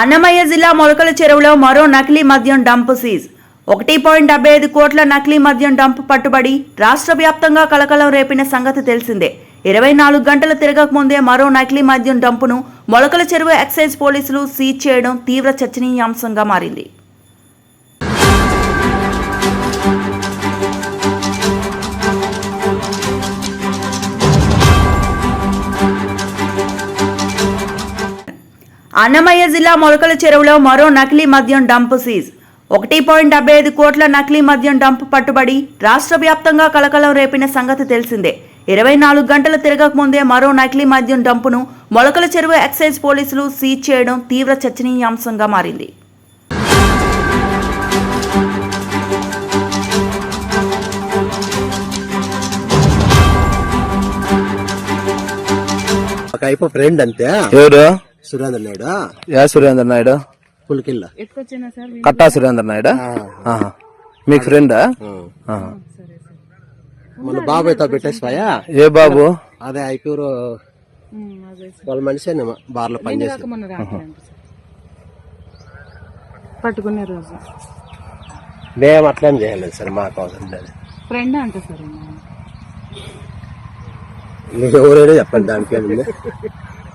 అన్నమయ్య జిల్లా మొలకల చెరువులో మరో నకిలీ మద్యం డంప్ సీజ్. ఒకటి పాయింట్ డెబ్బై ఐదు కోట్ల నకిలీ మద్యం డంప్ పట్టుబడి రాష్ట్ర వ్యాప్తంగా కలకలం రేపిన సంగతి తెలిసిందే. ఇరవై నాలుగు గంటలు తిరగక ముందే మరో నకిలీ మద్యం డంపును మొలకల చెరువు ఎక్సైజ్ పోలీసులు సీజ్ చేయడం తీవ్ర చర్చనీయాంశంగా మారింది. అన్నమయ్య జిల్లా మొలకల చెరువులో మరో నకిలీ మద్యం డంప్ సీజ్. ఒకటి పాయింట్ డెబ్బై ఐదు కోట్ల నకిలీ మద్యం డంప్ పట్టుబడి రాష్ట్ర వ్యాప్తంగా కలకలం రేపిన సంగతి తెలిసిందే. ఇరవై నాలుగు గంటలు తిరగక ముందే మరో నకిలీ మద్యం డంపును మొలకల చెరువు ఎక్సైజ్ పోలీసులు సీజ్ చేయడం తీవ్ర చర్చనీయాంశంగా మారింది. ఒక ఫ్రెండ్ అంతే. ఎవరు? సురేంద్ర నాయుడు? యా సురేంద్ర నాయుడు. పులికిల్ల కట్టా సురేంద్ర నాయుడు. మీకు ఫ్రెండా. మన బాబాయ్తో పెట్టేసిపోయా ఏ బాబు? అదే ఐపూరు వాళ్ళ మనిషి బార్లో పనిచేసి. పట్టుకునే రోజు. మేము అట్లేం చేయలేదు సార్ మాకు అవసరం లేదు ఫ్రెండ్ అంట సార్ మీరు ఎవరైనా చెప్పండి దానికి